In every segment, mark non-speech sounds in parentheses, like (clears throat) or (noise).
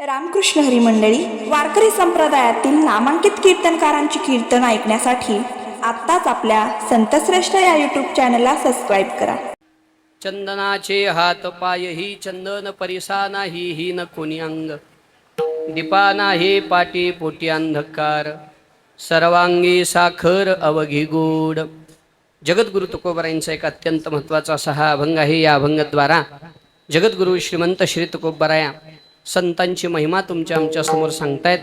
रामकृष्ण हरी मंडळी वारकरी संप्रदायातील नामांकित कीर्तनकारांची कीर्तन ऐकण्यासाठी आत्ताच आपल्या संतश्रेष्ठ या यूट्यूब चॅनलला सबस्क्राईब करा. चंदनाचे हात पाय ही चंदन परिसा नाही ही न कोणी अंग. दीपा नाही पाटी पोटी अंधकार. सर्वांगी साखर अवघी गोड जगद्गुरु तुकोबरायांचा एक अत्यंत महत्त्वाचा असा हा अभंग आहे. या अभंगाद्वारा जगद्गुरु श्रीमंत श्री तुकोबराया संतांची महिमा तुमच्या आमच्यासमोर सांगतायत.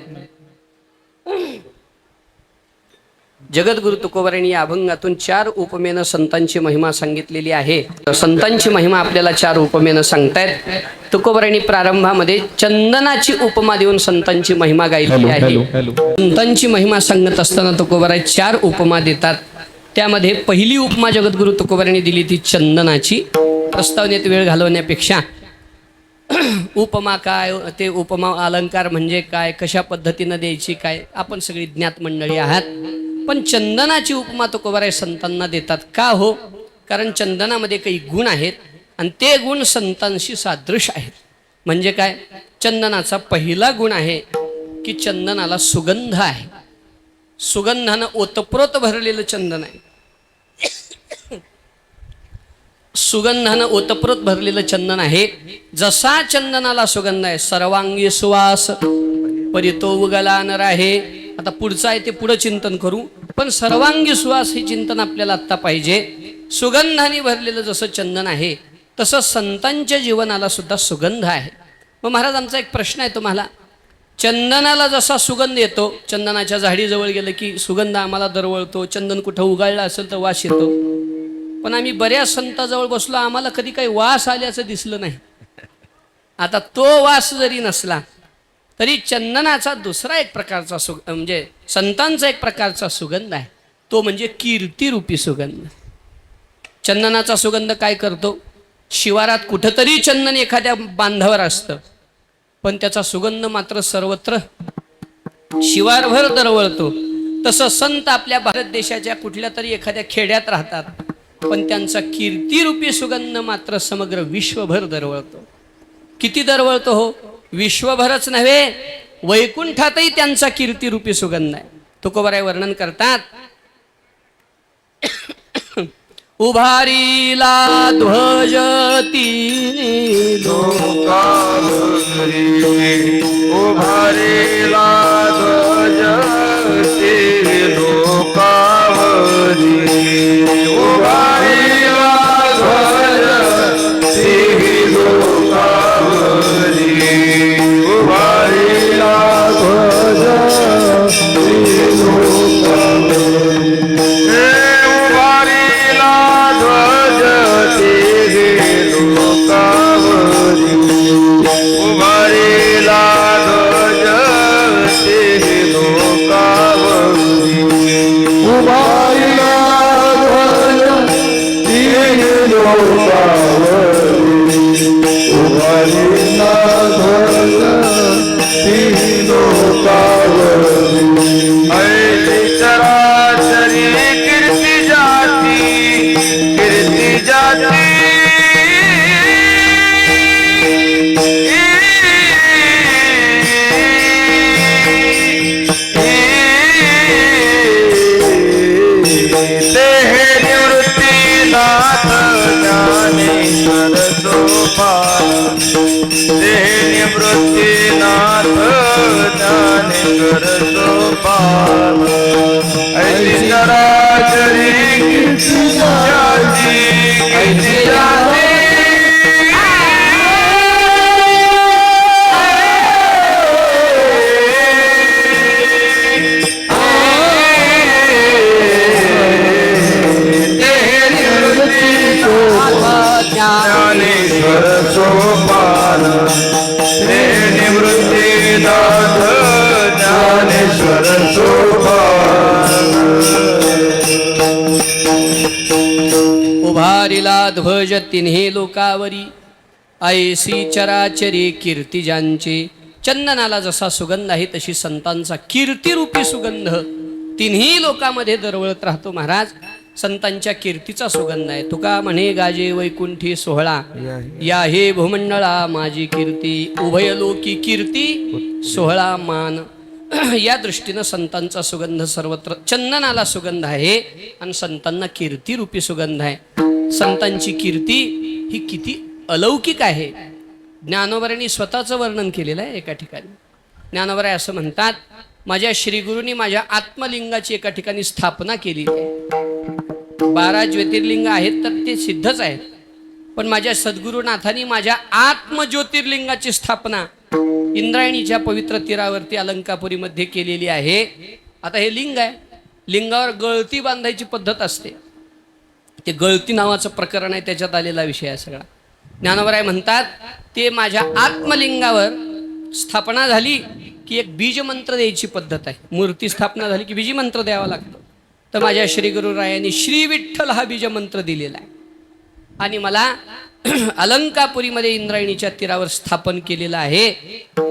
जगद्गुरु तुकोबरांनी या अभंगातून चार उपमेनं संतांची महिमा सांगितलेली आहे. संतांची महिमा आपल्याला चार उपमेनं सांगतायत. तुकोबरांनी प्रारंभामध्ये चंदनाची उपमा देऊन संतांची महिमा गायलेली आहे. संतांची महिमा सांगत असताना तुकोबराय चार उपमा देतात. त्यामध्ये पहिली उपमा जगद्गुरु तुकोबरांनी दिली ती चंदनाची. प्रस्तावनेत वेळ घालवण्यापेक्षा (clears throat) उपमा काय ते उपमा अलंकार म्हणजे काय कशा पद्धतीनं द्यायची काय आपण सगळी ज्ञात मंडळी आहात. पण चंदनाची उपमा तुकोबाराय संतांना देतात. का हो? कारण चंदनामध्ये काही गुण आहेत आणि ते गुण संतांशी सादृश आहेत. म्हणजे काय? चंदनाचा पहिला गुण आहे की चंदनाला सुगंध आहे. सुगंधानं ओतप्रोत भरलेलं चंदन आहे. सुगंधानं ओतप्रोत भरलेलं चंदन आहे. जसा चंदनाला सुगंध आहे सर्वांगी सुवास. परितो उगला नर आहे आता पुढचं आहे ते पुढं चिंतन करू. पण सर्वांगी सुवास हे चिंतन आपल्याला आत्ता पाहिजे. सुगंधाने भरलेलं जसं चंदन आहे तसं संतांच्या जीवनाला सुद्धा सुगंध आहे. मग महाराज आमचा एक प्रश्न आहे तुम्हाला. चंदनाला जसा सुगंध येतो चंदनाच्या झाडीजवळ गेलं की सुगंध आम्हाला दरवळतो चंदन कुठं उगाळलं असेल तर वास येतो. पण आम्ही बऱ्याच संताजवळ बसलो आम्हाला कधी काही वास आल्याचं दिसलं नाही. आता तो वास जरी नसला तरी चंदनाचा दुसरा एक प्रकारचा सुग म्हणजे संतांचा एक प्रकारचा सुगंध आहे. तो म्हणजे कीर्तिरूपी सुगंध. चंदनाचा सुगंध काय करतो? शिवारात कुठंतरी चंदन एखाद्या बांधावर असतं पण त्याचा सुगंध मात्र सर्वत्र शिवारभर दरवळतो. तसं संत आपल्या भारत देशाच्या कुठल्या तरी एखाद्या खेड्यात राहतात. पण त्यांचा कीर्तिरूपी सुगंध मात्र समग्र विश्वभर दरवळतो. किती दरवळतो हो? विश्वभरच नव्हे वैकुंठातही त्यांचा कीर्तीरूपी सुगंध आहे. तुकोबराय वर्णन करतात उभारीला ध्वजती उभारीला तिन्ही लोकावरी. ऐसी चराचरी कीर्ती ज्यांचे. चंदनाला जसा सुगंध आहे तशी संतांचा कीर्तिरूपी सुगंध. तिन्ही लोकांमध्ये दरवळत राहतो महाराज. संतांच्या कीर्तीचा सुगंध आहे. तुका म्हणे गाजे वैकुंठी सोहळा. या हे भूमंडळा माझी कीर्ती. उभयलोकी कीर्ती सोहळा मान. (clears throat) या दृष्टीनं संतांचा सुगंध सर्वत्र चंदनाला सुगंध आहे आणि संतांना कीर्तीरूपी सुगंध आहे. संतांची कीर्ती ही किती अलौकिक आहे. ज्ञानोबरांनी स्वतःचं वर्णन केलेलं आहे एका ठिकाणी. ज्ञानोबराय असं म्हणतात माझ्या श्रीगुरूंनी माझ्या आत्मलिंगाची एका ठिकाणी स्थापना केली आहे. बारा ज्योतिर्लिंग आहेत तर ते सिद्धच आहेत. पण माझ्या सद्गुरुनाथांनी माझ्या आत्मज्योतिर्लिंगाची स्थापना इंद्रायणीच्या पवित्र तीरावरती अलंकापुरीमध्ये केलेली आहे. आता हे लिंग आहे. लिंगावर गळती बांधायची पद्धत असते. ते गळती नावाचं प्रकरण आहे त्याच्यात आलेला विषय आहे सगळा. ज्ञानवराय म्हणतात ते माझ्या आत्मलिंगावर स्थापना झाली की एक बीजमंत्र द्यायची पद्धत आहे. मूर्ती स्थापना झाली की बीजमंत्र द्यावा लागतो. तर माझ्या श्री गुरुरायांनी श्री विठ्ठल हा बीजमंत्र दिलेला आहे. आणि मला (clears throat) अलंकापुरीमध्ये इंद्रायणीच्या तीरावर स्थापन केलेलं आहे.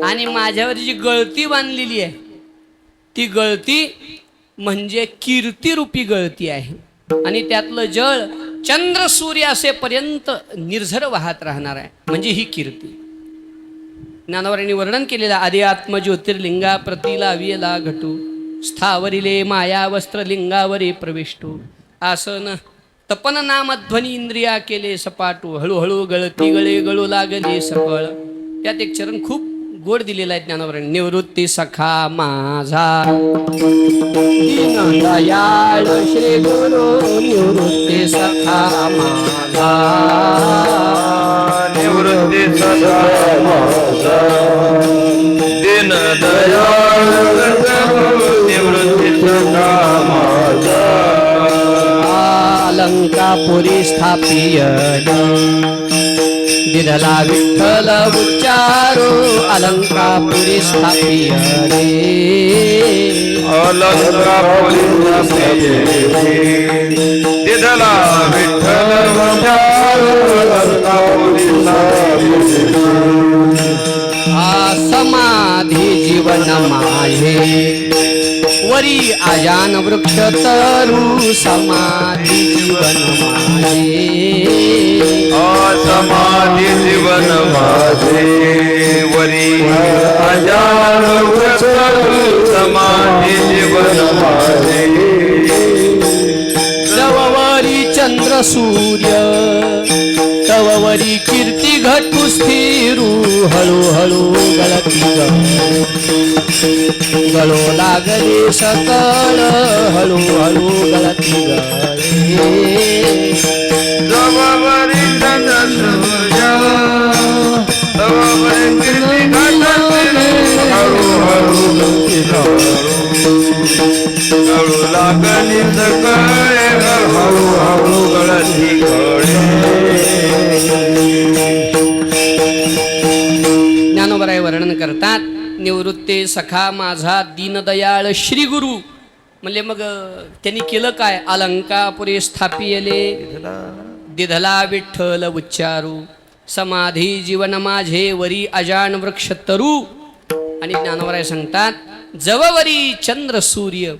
आणि माझ्यावर जी गळती बांधलेली आहे ती गळती म्हणजे कीर्तिरूपी गळती आहे. आणि त्यातलं जळ चंद्र सूर्य असेपर्यंत निर्झर वाहत राहणार आहे. म्हणजे ही कीर्ती. ज्ञानावरांनी वर्णन केलेलं आदि आत्म ज्योतिर्लिंगा प्रतिला वियला घटू स्थावरिले माया वस्त्रलिंगावरे प्रविष्टू आसन तपन नामध्वनी इंद्रिया केले सपाटू हळूहळू गळती गळे गळू लागले सकळ त्यात एक चरण खूप गोड दिलेला आहे ज्ञानावरांनी निवृत्ती सखा माझा. दीनदयाळ श्री गुरु निवृत्ती सखा माझा. निवृत्ती सदा माझा. दिन दयाळ निवृत्ती सदा माझा. अलंकापुरी स्थापियन. दिधला विठ्ठल उच्चारो अलंकापुरी स्थापियने अलंकापुरी दिदला विठ्ठल अलंकापुरी आ समाधी जीवन माझे वरी आजान वृक्ष तरू समाधी जीवन माझे. समाधी जीवन माझे. वरी अजान वृक्ष समाधी जीवन माझे. जववरी चंद्र सूर्य तववरी कीर्ती घटू स्थिरू हळूहळू गळती गळो लागले सकळ हळूहळू गळती गळे निवृत्ते सखा माझा दीनदयाळ श्री गुरु म्हणले मग त्यांनी केलं काय? अलंकापुरे स्थापियले. दिधला विठ्ठल उच्चारू. समाधी जीवन माझे वरी अजान वृक्ष तरू. आणि ज्ञानवराय सांगतात जववरी चंद्र सूर्य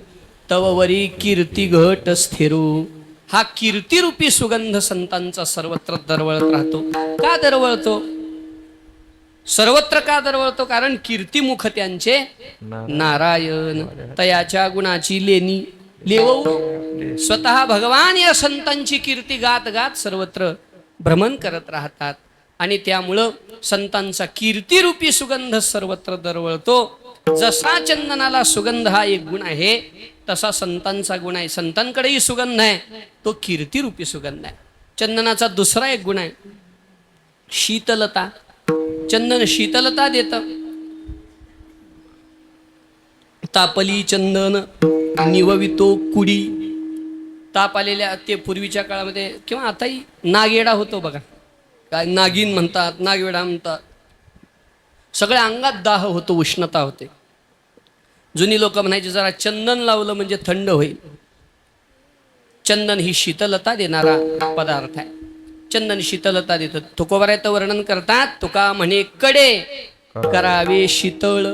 तववरी कीर्ती घट स्थिरू. हा कीर्तिरूपी सुगंध संतांचा सर्वत्र दरवळत राहतो. का दरवळतो? सर्वत्र का दरवळतो? कारण कीर्तिमुख त्यांचे नारायण. तयाच्या गुणाची लेणी लेवू. स्वतः भगवान या संतांची कीर्ती गात गात सर्वत्र भ्रमण करत राहतात. आणि त्यामुळं संतांचा कीर्तिरूपी सुगंध सर्वत्र दरवळतो. जसा चंदनाला सुगंध हा एक गुण आहे तसा संतांचा गुण आहे. संतांकडेही सुगंध आहे तो कीर्तिरूपी सुगंध आहे. चंदनाचा दुसरा एक गुण आहे शीतलता. चंदन शीतलता देत. तापली चंदन निववितो कुडी. ताप आलेल्या ते पूर्वीच्या काळामध्ये किंवा आताही नागेडा होतो बघा. काय नागिन म्हणतात नागवेडा म्हणतात. सगळ्या अंगात दाह होतो उष्णता होते. जुनी लोक म्हणायचे जरा चंदन लावलं म्हणजे थंड होईल. चंदन ही शीतलता देणारा पदार्थ आहे. चंदन शीतलता देतो. तुकोबऱ्याचं वर्णन करतात तुका म्हणे कडे. करावे शीतळ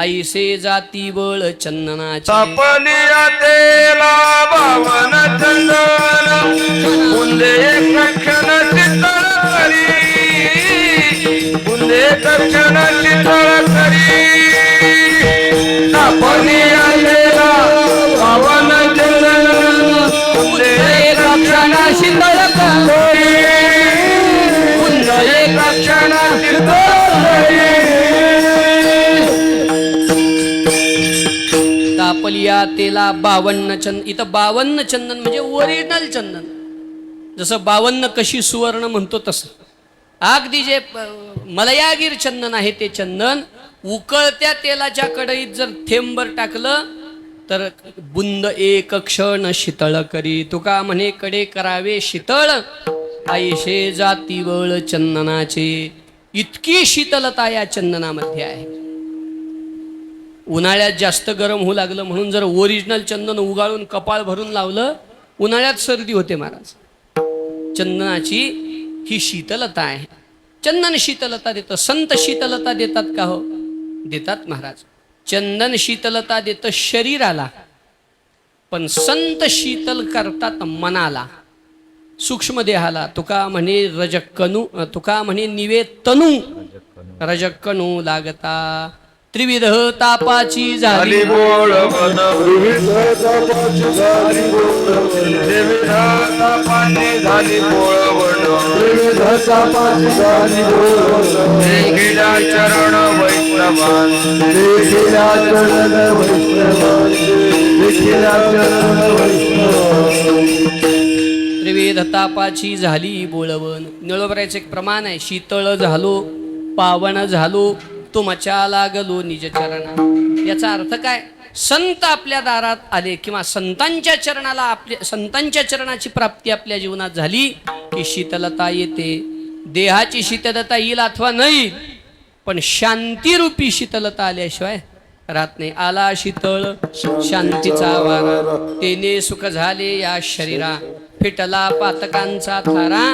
ऐसे जाती बळ चंदनाचे. चंदन बावन्न चंदन इथं बावन्न चंदन म्हणजे ओरिजिनल चंदन. जसं बावन्न कशी सुवर्ण म्हणतो तसं. अगदी जे मलयागीर चंदन आहे ते चंदन उकळत्या तेलाच्या कढईत जर थेंबर टाकलं तर बुंद एक क्षण शीतळ करी. तुका म्हणे कडे करावे शीतळ आयशे जातीवळ चंदनाचे. इतकी शीतलता या चंदनामध्ये आहे. उन्हाळ्यात जास्त गरम होऊ लागलं म्हणून जर ओरिजिनल चंदन उगाळून कपाळ भरून लावलं उन्हाळ्यात सर्दी होते महाराज. चंदनाची ही शीतलता आहे. चंदन शीतलता देतं संत शीतलता देतात का हो? देतात महाराज. चंदन शीतलता देतं शरीराला पण संत शीतल करतात मनाला. सूक्ष्म देहाला तुका म्हणे रजकनू तुका म्हणे निवे तनू रजकनू लागता. त्रिविध तापाची झाली. झाली. बोळ पाणी झाली बोळ बन देखिला चरण वैष्णवान. तापाची झाली बोळवण. निळवरायचं एक प्रमाण आहे. शीतळ झालो पावन झालो तुमच्या लागलो निज चरणा याचा अर्थ काय? संत आपल्या दारात आले किंवा संतांच्या चरणाला आपल्या संतांच्या चरणाची प्राप्ती आपल्या जीवनात झाली की शीतलता येते. देहाची शीतलता येईल अथवा नाही पण शांतीरूपी शीतलता आल्याशिवाय राहत नाही. आला शीतळ शांतीचा वारा. तेने सुख झाले या शरीरा. फिटला पातकांचा थारा.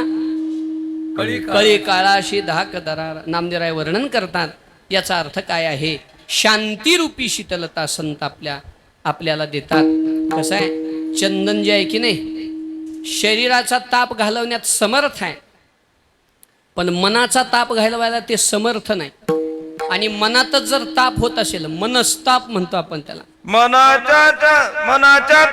कळी काळाशी धाक दरार नामदेवराय वर्णन करतात. याचा अर्थ काय आहे? शांतीरूपी शीतलता संत आपल्या आपल्याला देतात. कसं आहे? चंदन जे आहे की नाही शरीराचा ताप घालवण्यात समर्थ आहे. पण मनाचा ताप घालवायला ते समर्थ नाही. आणि मनातच जर ताप होत असेल मनस्ताप म्हणतो आपण त्याला. मनाच्या मनाच्या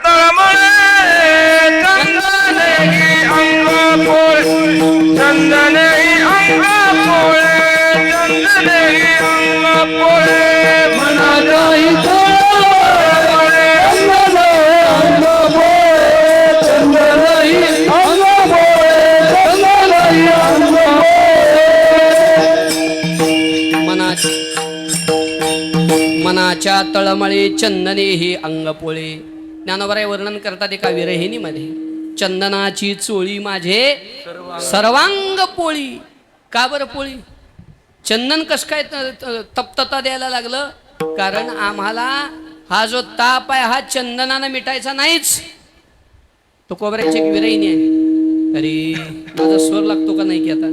मनाच्या तळमळी तळमळे चंदने ही अंग पोळे ज्ञानोबराय वर्णन करतात एका विरहिणीमध्ये. चंदनाची चोळी माझे सर्वांग पोळी. का बरं पोळी? चंदन कस काय तप्तता द्यायला लागलं? कारण आम्हाला हा जो ताप आहे हा चंदनानं मिटायचा नाहीच. तो कोबऱ्याची एक विरहिणी आहे. अरे माझा स्वर लागतो का नाही की आता?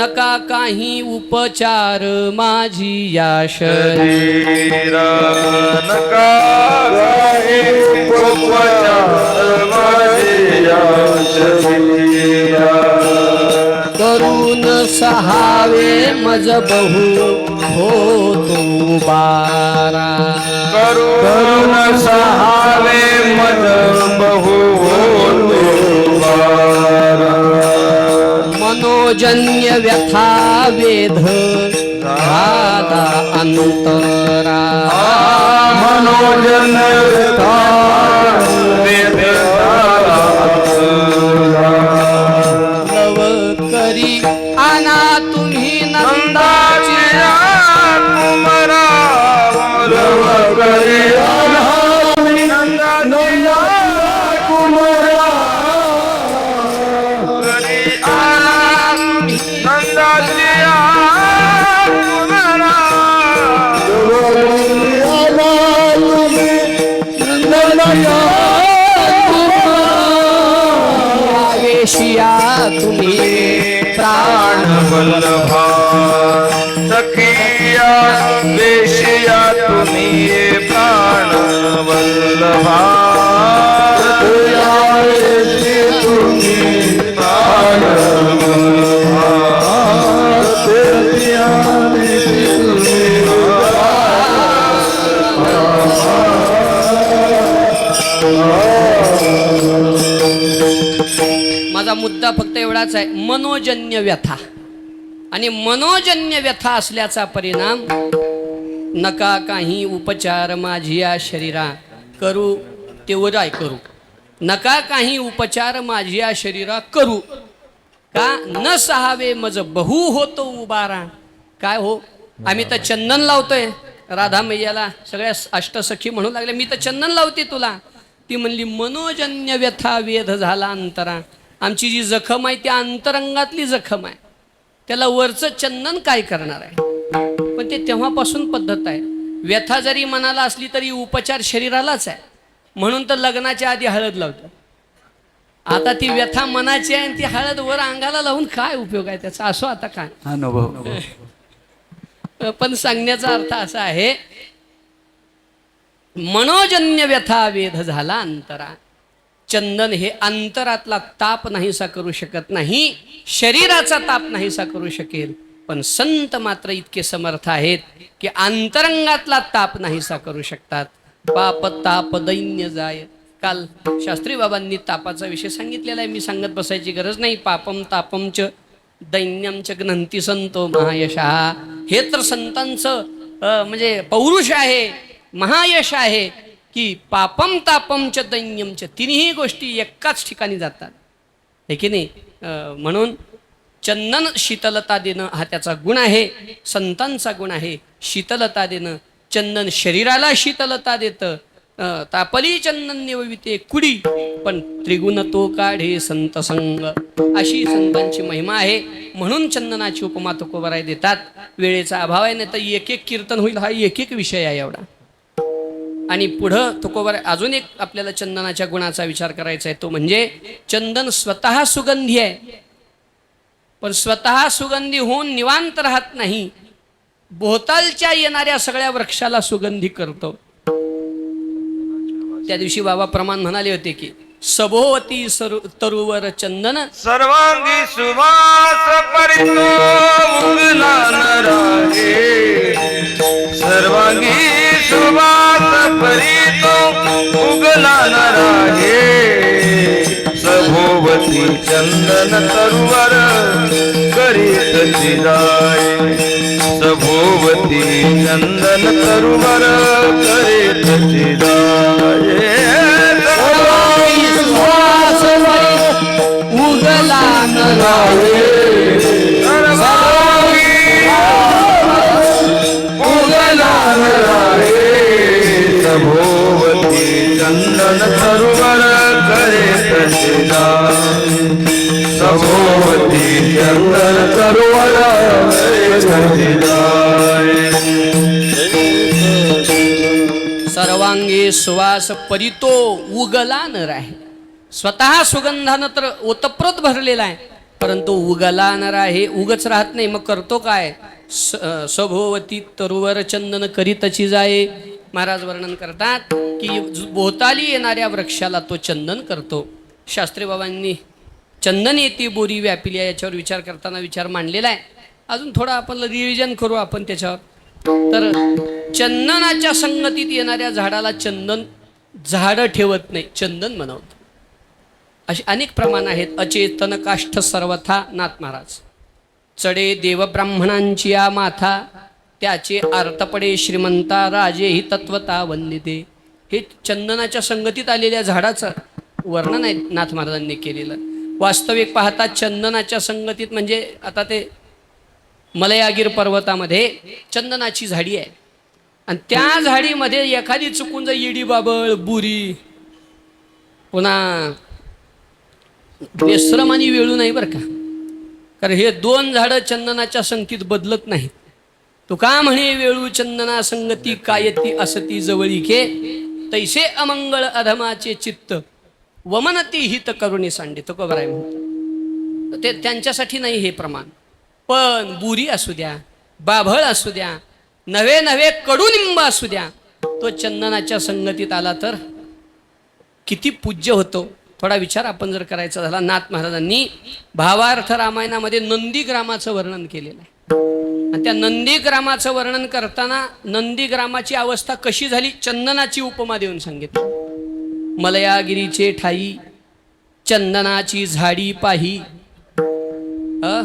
नका काही उपचार माझी या शरी शरीरा. करून सहावे मज बहु हो तो बारा करुण सहावे मद बहु होतो बारा. मनोजन्य व्यथा वेध राधा अंतरा मनोजन व्यथा फक्त आहे मनोजन्य व्यथा. आणि मनोजन्य व्यथा असल्याचा परिणाम नका काही उपचार माझी या शरीरा करू तेवढाय करू. नका काही उपचार माझी या शरीरा करू. का न सहावे मज बहु होतो उबारा. काय हो? आम्ही तर चंदन लावतोय. राधा मैयाला सगळ्या अष्टसखी म्हणू लागले मी तर चंदन लावते तुला. ती म्हणली मनोजन्य व्यथा वेध झाला अंतरा. आमची जी जखम आहे ती अंतरंगातली जखम आहे. त्याला वरचं चंदन काय करणार आहे? पण ते तेव्हापासून पद्धत आहे. व्यथा जरी मनाला असली तरी उपचार शरीरालाच आहे. म्हणून तर लग्नाच्या आधी हळद लावतात आता ती व्यथा मनाची आहे आणि ती हळद वर अंगाला लावून काय उपयोग आहे त्याचा? असो आता काय. अनुभव (laughs) पण सांगण्याचा अर्थ असा आहे मनोजन्य व्यथा वेध झाला अंतरा. चंदन हे अंतरातला ताप नाहीसा करू शकत नाही शरीराचा ताप नाहीसा करू शकेल. पण संत मात्र इतके समर्थ आहेत की अंतरंगातला ताप नाहीसा करू शकतात. पाप ताप दैन्य जाय. काल शास्त्री बाबांनी तापाचा विषय सांगितलेला आहे. मी सांगत बसायची गरज नाही. पापम तापम च दैन्यम च ग्नंती संतो महायशा. हे तर संतांचं म्हणजे पौरुष आहे महायश आहे. की पापम तापम च दैन्यम च तिन्ही गोष्टी एकाच ठिकाणी जातात. हे की नाही? अं, म्हणून चंदन शीतलता देणं हा त्याचा गुण आहे संतांचा गुण आहे. शीतलता देणं चंदन शरीराला शीतलता देतं. अं, तापली चंदन निवविते कुडी पण त्रिगुण तो काढे संत संग. अशी संतांची महिमा आहे. म्हणून चंदनाची उपमा तुकोबराय देतात. वेळेचा अभाव आहे नाही तर एक एक कीर्तन होईल हा एक एक विषय आहे एवढा. आणि पुढं तुकोबर अजून एक आपल्याला चंदनाच्या गुणाचा विचार करायचा आहे तो म्हणजे चंदन स्वतः सुगंधी आहे. पण स्वतः सुगंधी होऊन निवांत राहत नाही. भोवतालच्या येणाऱ्या सगळ्या वृक्षाला सुगंधी करतो. त्या दिवशी बाबा प्रमाण म्हणाले होते की सभोवती तरुवर चंदन. सर्वांगी सुवास परितो उगला विश्वास परी तो सुवास परितो उगला न राहे सभोवती चंदन तरुवर करीत चिराय सभोवती चंदन तरुवर करीत चिराय उगला न सभोवती चंदन सर्वांगी सुवास परितो उगला न राहे स्वतः सुगंधानं तर ओतप्रोत भरलेला आहे परंतु उगला न राहे उगच राहत नाही मग करतो काय स सभोवती तरुवर चंदन करीतची जाये महाराज वर्णन करतात की भोवताली येणाऱ्या वृक्षाला तो चंदन करतो शास्त्री बाबांनी चंदन येते बोरी व्यापिली आहे याच्यावर विचार करताना विचार मांडलेला आहे. अजून थोडं आपण रिव्हिजन करू आपण त्याच्यावर. तर चंदनाच्या संगतीत येणाऱ्या झाडाला चंदन झाडं ठेवत नाही चंदन बनवत असे अनेक प्रमाण आहेत. अचेतन काष्ठ सर्वथा नाथ महाराज. चढे देवब्राह्मणांची या माथा त्याचे आर्तपडे श्रीमंता राजे ही तत्वता वंदिते. हे चंदनाच्या संगतीत आलेल्या झाडाचं वर्णन आहे नाथ महाराजांनी केलेलं. वास्तविक पाहता चंदनाच्या संगतीत म्हणजे आता ते मलयागीर पर्वतामध्ये चंदनाची झाडी आहे. आणि त्या झाडीमध्ये एखादी चुकून जर इडी बाबळ बुरी पुन्हा बेश्रम आणि वेळू नाही बरं का. कारण हे दोन झाडं चंदनाच्या संगतीत बदलत नाहीत. तू का म्हणे वेळू चंदना संगती कायती असती जवळी के तैसे अमंगळ अधमाचे चित्त. वमनती हित करुणी सांडे तो कबर ते त्यांच्यासाठी नाही हे प्रमाण. पण बुरी असू द्या बाभळ असू द्या नवे नवे कडुनिंब असू द्या तो चंदनाच्या संगतीत आला तर किती पूज्य होतो. थोडा विचार आपण जर करायचा झाला नाथ महाराजांनी भावार्थ रामायणामध्ये नंदीग्रामाचं वर्णन केलेलं आहे. आणि त्या नंदीग्रामाचं वर्णन करताना नंदीग्रामाची अवस्था कशी झाली? चंदनाची उपमा देऊन सांगितली. मलयागिरीचे ठाई चंदनाची झाडी पाही. अ?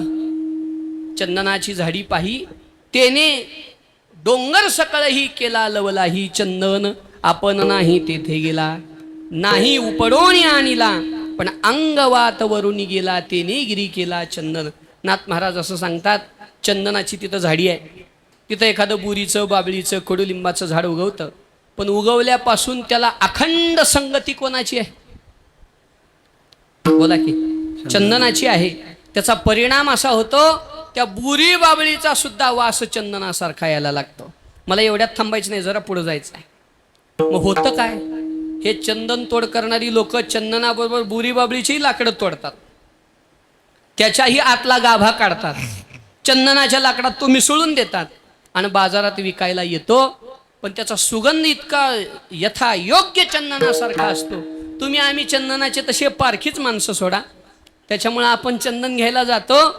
चंदनाची झाडी पाही. तेने डोंगर सकळही केला लवलाही चंदन. आपण नाही तेथे गेला. नाही उपडोणी आणिला. पण अंगवात वरुनी गेला. तेने गिरी केला चंदन. नाथ महाराज असं सांगतात चंदनाची तिथं झाडी आहे. तिथं एखादं बुरीचं बाबळीचं कडुलिंबाचं झाड उगवतं. पण उगवल्यापासून त्याला अखंड संगती कोणाची आहे? बोला की. चंदनाची आहे. त्याचा परिणाम असा होतो त्या बुरी बाबळीचा सुद्धा वास चंदनासारखा यायला लागतो. मला एवढ्यात थांबायचं नाही जरा पुढे जायचं आहे. मग होतं काय? हे चंदन तोड करणारी लोक चंदनाबरोबर बुरी बाबळीचीही लाकडं तोडतात. त्याच्याही आतला गाभा काढतात. चंदनाच्या लाकडात तो मिसळून देतात. आणि बाजारात विकायला येतो पण त्याचा सुगंध इतका यथा योग्य चंदनासारखा असतो. तुम्ही आम्ही चंदनाचे तसे पारखीच माणसं सोडा. त्याच्यामुळं आपण चंदन घ्यायला जातो.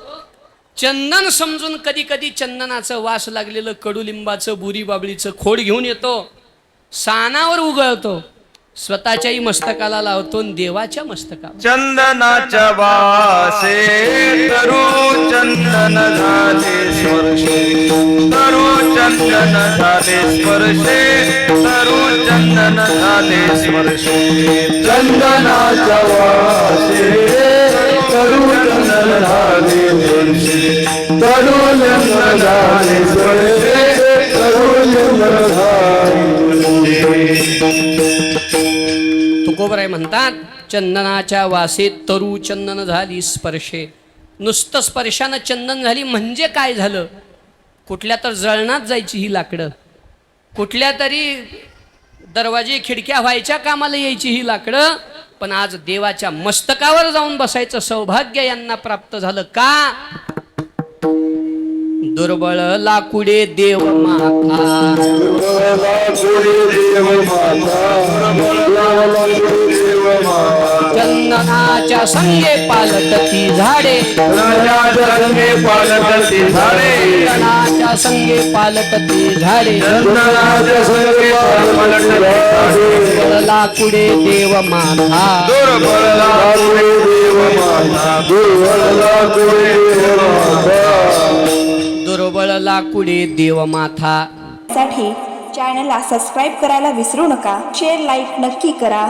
चंदन समजून कधी कधी चंदनाचं वास लागलेलं कडुलिंबाचं बुरी बाबळीचं खोड घेऊन येतो. सानावर उगळतो. स्वतःच्याही मस्तकाला लावतो देवाच्या मस्तका चंदनाच्या वासे करू चंदन झाले चंदन झाले स्पर्शे तरु चंदन झाले. स्पर्शे चंदनाच्या वासे तरु चंदन झाले स्पर्शे तरु चंदन झाले स्पर्शे तरु चंदन झाले तुकोबराय म्हणतात चंदनाच्या वासेत तरु चंदन झाली स्पर्शे. नुसतं स्पर्शानं चंदन झाली म्हणजे काय झालं? कुठल्या तर जळणात जायची ही लाकडं. कुठल्या तरी दरवाजे खिडक्या व्हायच्या कामाला यायची ही लाकडं. पण आज देवाच्या मस्तकावर जाऊन बसायचं सौभाग्य यांना प्राप्त झालं का? दुर्बळ लाकुडे देव माता. चंदनाच्या संगे पालट ती झाडे. पालकती झाडे. चंदनाच्या संगे पालट ती झाडे. चंदनाच्या संगे पालकती झाडे. दुर्बळ लाकुडे देव माता दुर्बळ लाकुडे देव माता दुर्बळ लाकुडे देव माता दुर्बळ लाकुडे देव माथा. साठी चॅनलला सबस्क्राईब करायला विसरू नका. शेअर लाईक नक्की करा.